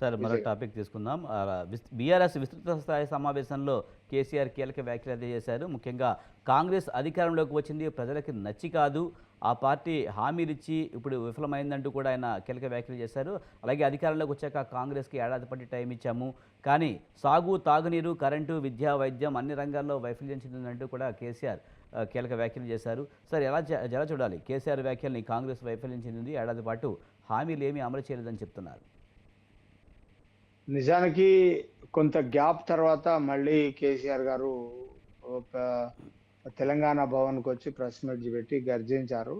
Sir మరో topic తీసుకుందాం. BRS విస్తృత స్థాయి సమావేశంలో కేసీఆర్ కీలక వ్యాఖ్యలు చేశారు ముఖ్యంగా కాంగ్రెస్ అధికారంలోకి వచ్చింది ప్రజలకి నచ్చి కాదు. ఆ పార్టీ హామీలు ఇచ్చి ఇప్పుడు విఫలమైందంటూ కూడా ఆయన కీలక వ్యాఖ్యలు చేశారు. అలాగే అధికారంలోకి వచ్చాక కాంగ్రెస్కి ఏడాది పట్టి టైం ఇచ్చాము. కానీ సాగు తాగునీరు కరెంటు విద్య వైద్యం అన్ని రంగాల్లో వైఫల్యం చెందిందంటూ కూడా కేసీఆర్ కీలక వ్యాఖ్యలు చేశారు. సార్ ఎలా ఎలా చూడాలి? కేసీఆర్ వ్యాఖ్యల్ని కాంగ్రెస్ వైఫల్యం చెందింది ఏడాది పాటు హామీలు ఏమీ అమలు చేయలేదని చెప్తున్నారు. నిజానికి కొంత గ్యాప్ తర్వాత మళ్ళీ కేసీఆర్ గారు ఒక తెలంగాణ భవన్కి వచ్చి ప్రెస్ మీట్ పెట్టి గర్జించారు.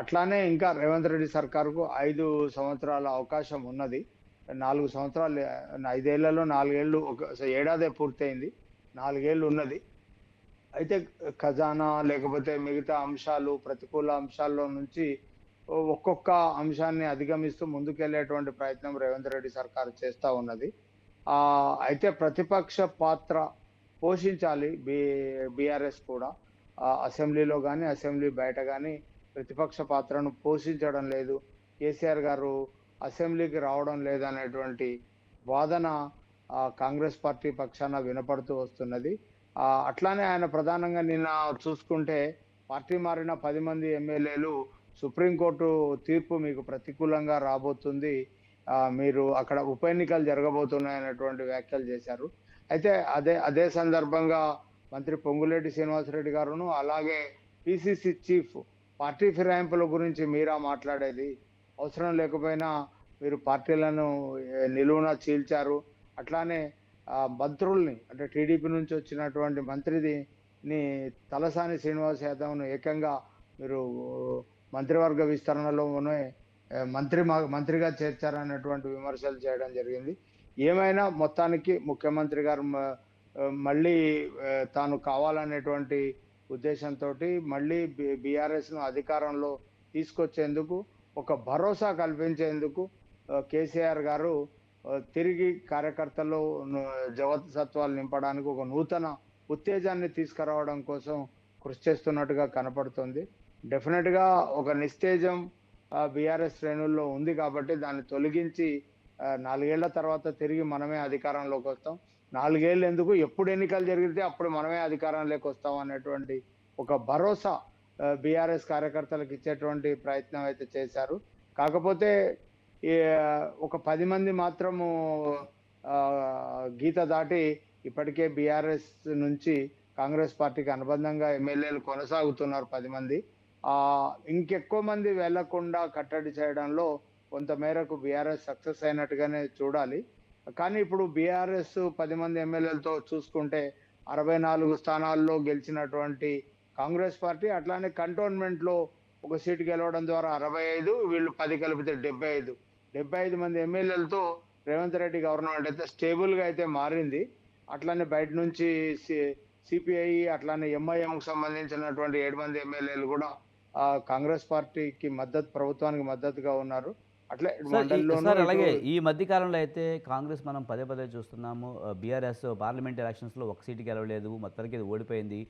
అట్లానే ఇంకా రేవంత్ రెడ్డి సర్కారుకు ఐదు సంవత్సరాల అవకాశం ఉన్నది. నాలుగు సంవత్సరాలు ఐదేళ్ళలో నాలుగేళ్ళు ఒక ఏడాదే పూర్తయింది. నాలుగేళ్ళు ఉన్నది. అయితే ఖజానా లేకపోతే మిగతా అంశాలు ప్రతికూల అంశాల్లో నుంచి ఒక్కొక్క అంశాన్ని అధిగమిస్తూ ముందుకెళ్ళేటువంటి ప్రయత్నం రేవంత్ రెడ్డి సర్కారు చేస్తూ ఉన్నది. అయితే ప్రతిపక్ష పాత్ర పోషించాలి బి బీఆర్ఎస్ కూడా. అసెంబ్లీలో కానీ అసెంబ్లీ బయట కానీ ప్రతిపక్ష పాత్రను పోషించడం లేదు. కేసీఆర్ గారు అసెంబ్లీకి రావడం లేదనేటువంటి వాదన కాంగ్రెస్ పార్టీ పక్షాన వినపడుతూ వస్తున్నది. అట్లానే ఆయన ప్రధానంగా నిన్న చూసుకుంటే పార్టీ మారిన పది మంది ఎమ్మెల్యేలు సుప్రీంకోర్టు తీర్పు మీకు ప్రతికూలంగా రాబోతుంది. మీరు అక్కడ ఉప ఎన్నికలు జరగబోతున్నాయి అనేటువంటి వ్యాఖ్యలు చేశారు. అయితే అదే అదే సందర్భంగా మంత్రి పొంగులేటి శ్రీనివాసరెడ్డి గారును అలాగే పిసిసి చీఫ్ పార్టీ ఫిరాయింపుల గురించి మీరా మాట్లాడేది. అవసరం లేకపోయినా మీరు పార్టీలను నిలువున చీల్చారు. అట్లానే మంత్రుల్ని అంటే టీడీపీ నుంచి వచ్చినటువంటి మంత్రిది ని తలసాని శ్రీనివాస్ యాదవ్ను ఏకంగా మీరు మంత్రివర్గ విస్తరణలోనే మంత్రి మంత్రిగా చేర్చారనేటువంటి విమర్శలు చేయడం జరిగింది. ఏమైనా మొత్తానికి ముఖ్యమంత్రి గారు మళ్ళీ తాను కావాలనేటువంటి ఉద్దేశంతో మళ్ళీ బీఆర్ఎస్ను అధికారంలో తీసుకొచ్చేందుకు ఒక భరోసా కల్పించేందుకు కేసీఆర్ గారు తిరిగి కార్యకర్తల్లో ను- జవసత్వాలు నింపడానికి ఒక నూతన ఉత్తేజాన్ని తీసుకురావడం కోసం కృషి చేస్తున్నట్టుగా కనపడుతుంది. డెఫినెట్గా ఒక నిస్తేజం బీఆర్ఎస్ శ్రేణుల్లో ఉంది కాబట్టి దాన్ని తొలగించి నాలుగేళ్ళ తర్వాత తిరిగి మనమే అధికారంలోకి వస్తాం. నాలుగేళ్ళు ఎందుకు? ఎప్పుడు ఎన్నికలు జరిగితే అప్పుడు మనమే అధికారంలోకి వస్తాం అనేటువంటి ఒక భరోసా బీఆర్ఎస్ కార్యకర్తలకు ఇచ్చేటువంటి ప్రయత్నం అయితే చేశారు. కాకపోతే ఒక పది మంది మాత్రము గీత దాటి ఇప్పటికే బీఆర్ఎస్ నుంచి కాంగ్రెస్ పార్టీకి అనుబంధంగా ఎమ్మెల్యేలు కొనసాగుతున్నారు పది మంది. ఇంకెక్కువ మంది వెళ్ళకుండా కట్టడి చేయడంలో కొంత మేరకు బీఆర్ఎస్ సక్సెస్ అయినట్టుగానే చూడాలి. కానీ ఇప్పుడు బీఆర్ఎస్ పది మంది ఎమ్మెల్యేలతో చూసుకుంటే అరవై నాలుగు స్థానాల్లో గెలిచినటువంటి కాంగ్రెస్ పార్టీ అట్లానే కంటోన్మెంట్లో ఒక సీటు గెలవడం ద్వారా అరవై ఐదు వీళ్ళు పది కలిపితే డెబ్బై ఐదు. డెబ్బై ఐదు మంది ఎమ్మెల్యేలతో రేవంత్ రెడ్డి గవర్నమెంట్ అయితే స్టేబుల్గా అయితే మారింది. అట్లానే బయట నుంచి సిపిఐ అట్లానే ఎంఐఎంకు సంబంధించినటువంటి ఏడు మంది ఎమ్మెల్యేలు కూడా కాంగ్రెస్ పార్టీకి మద్దతు ప్రభుత్వానికి మద్దతుగా ఉన్నారు. అట్లే సార్ అలాగే ఈ మధ్య కాలంలో అయితే కాంగ్రెస్ మనం పదే పదే చూస్తున్నాము. బీఆర్ఎస్ పార్లమెంట్ ఎలక్షన్స్లో ఒక సీటు గెలవలేదు మొత్తానికి ఇది ఓడిపోయింది.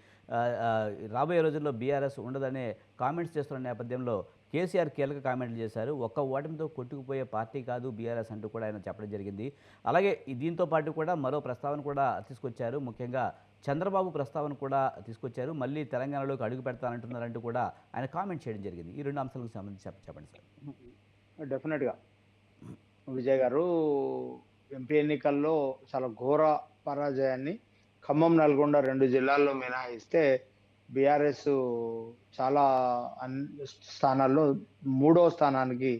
రాబోయే రోజుల్లో బీఆర్ఎస్ ఉండదనే కామెంట్స్ చేస్తున్న నేపథ్యంలో కేసీఆర్ కీలక కామెంట్లు చేశారు. ఒక్క ఓటమితో కొట్టుకుపోయే పార్టీ కాదు బీఆర్ఎస్ అంటూ కూడా ఆయన చెప్పడం జరిగింది. అలాగే దీంతో పాటు కూడా మరో ప్రస్తావన కూడా తీసుకొచ్చారు. ముఖ్యంగా చంద్రబాబు ప్రస్తావన కూడా తీసుకొచ్చారు. మళ్ళీ తెలంగాణలోకి అడుగు పెడతానంటున్నారంటూ కూడా ఆయన కామెంట్ చేయడం జరిగింది. ఈ రెండు అంశాలకు సంబంధించి చెప్పండి సార్. డెఫినెట్గా. విజయ్ గారు ఎంపీ ఎన్నికల్లో చాలా ఘోర పరాజయాన్ని ఖమ్మం నల్గొండ రెండు జిల్లాల్లో మినహాయిస్తే బీఆర్ఎస్ చాలా అన్ స్థానాల్లో మూడో స్థానానికి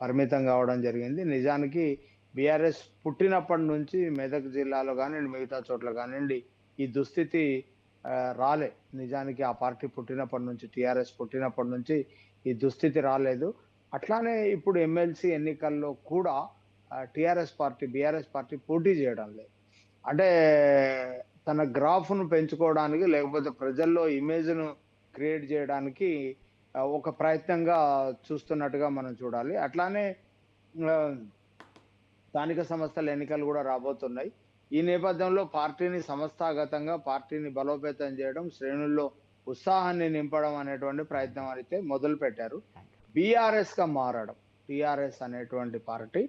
పరిమితం కావడం జరిగింది. నిజానికి బీఆర్ఎస్ పుట్టినప్పటి నుంచి మెదక్ జిల్లాలో కానివ్వండి మిగతా చోట్ల కానివ్వండి ఈ దుస్థితి రాలే. నిజానికి ఆ పార్టీ పుట్టినప్పటి నుంచి టీఆర్ఎస్ పుట్టినప్పటి నుంచి ఈ దుస్థితి రాలేదు. అట్లానే ఇప్పుడు ఎమ్మెల్సీ ఎన్నికల్లో కూడా టిఆర్ఎస్ పార్టీ బీఆర్ఎస్ పార్టీ పోటీ చేయడం లేదు. అంటే తన గ్రాఫ్ను పెంచుకోవడానికి లేకపోతే ప్రజల్లో ఇమేజ్ను క్రియేట్ చేయడానికి ఒక ప్రయత్నంగా చూస్తున్నట్టుగా మనం చూడాలి. అట్లానే స్థానిక సంస్థల ఎన్నికలు కూడా రాబోతున్నాయి. ఈ నేపథ్యంలో పార్టీని సంస్థాగతంగా పార్టీని బలోపేతం చేయడం శ్రేణుల్లో ఉత్సాహాన్ని నింపడం అనేటువంటి ప్రయత్నం అయితే మొదలు పెట్టారు బీఆర్ఎస్గా మారడం టిఆర్ఎస్ అనేటువంటి పార్టీ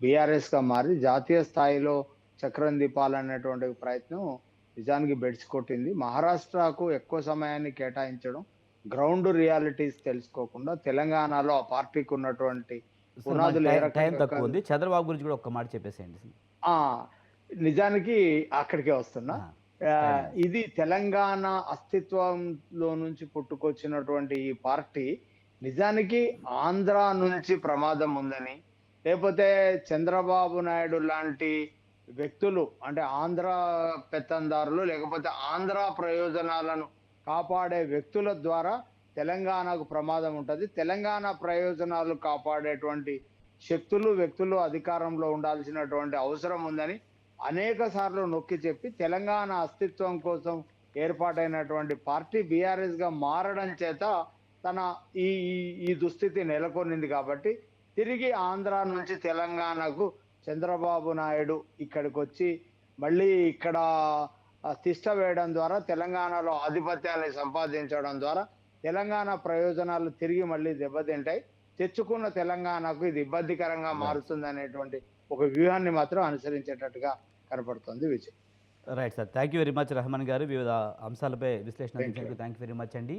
బీఆర్ఎస్గా మారి జాతీయ స్థాయిలో చక్రం దిపాలనేటువంటి ప్రయత్నం నిజానికి బెడ్స్ కొట్టింది. మహారాష్ట్రకు ఎక్కువ సమయాన్ని కేటాయించడం గ్రౌండ్ రియాలిటీస్ తెలుసుకోకుండా తెలంగాణలో ఆ పార్టీకి ఉన్నటువంటి పునాదులు చంద్రబాబు గురించి కూడా ఒక్క మాట చెప్పేసేయండి నిజానికి అక్కడికే వస్తున్నా. ఇది తెలంగాణ అస్తిత్వంలో నుంచి పుట్టుకొచ్చినటువంటి ఈ పార్టీ నిజానికి ఆంధ్ర నుంచి ప్రమాదం ఉందని లేకపోతే చంద్రబాబు నాయుడు లాంటి వ్యక్తులు అంటే ఆంధ్ర పెత్తందారులు లేకపోతే ఆంధ్ర ప్రయోజనాలను కాపాడే వ్యక్తుల ద్వారా తెలంగాణకు ప్రమాదం ఉంటుంది తెలంగాణ ప్రయోజనాలు కాపాడేటువంటి శక్తులు వ్యక్తులు అధికారంలో ఉండాల్సినటువంటి అవసరం ఉందని అనేక సార్లు నొక్కి చెప్పి తెలంగాణ అస్తిత్వం కోసం ఏర్పాటైనటువంటి పార్టీ బీఆర్ఎస్గా మారడం చేత తన ఈ ఈ- దుస్థితి నెలకొనింది కాబట్టి తిరిగి ఆంధ్ర నుంచి తెలంగాణకు చంద్రబాబు నాయుడు ఇక్కడికి వచ్చి మళ్ళీ ఇక్కడ తిష్ట వేయడం ద్వారా తెలంగాణలో ఆధిపత్యాన్ని సంపాదించడం ద్వారా తెలంగాణ ప్రయోజనాలు తిరిగి మళ్ళీ దెబ్బతింటాయి. తెచ్చుకున్న తెలంగాణకు ఇది ఇబ్బందికరంగా మారుతుంది అనేటువంటి ఒక వ్యూహాన్ని మాత్రం అనుసరించేటట్టుగా కనపడుతుంది Vijay. Right sir thank you very much Rahman గారు. వివిధ అంశాలపై విశ్లేషణ థ్యాంక్ యూ వెరీ మచ్ అండి.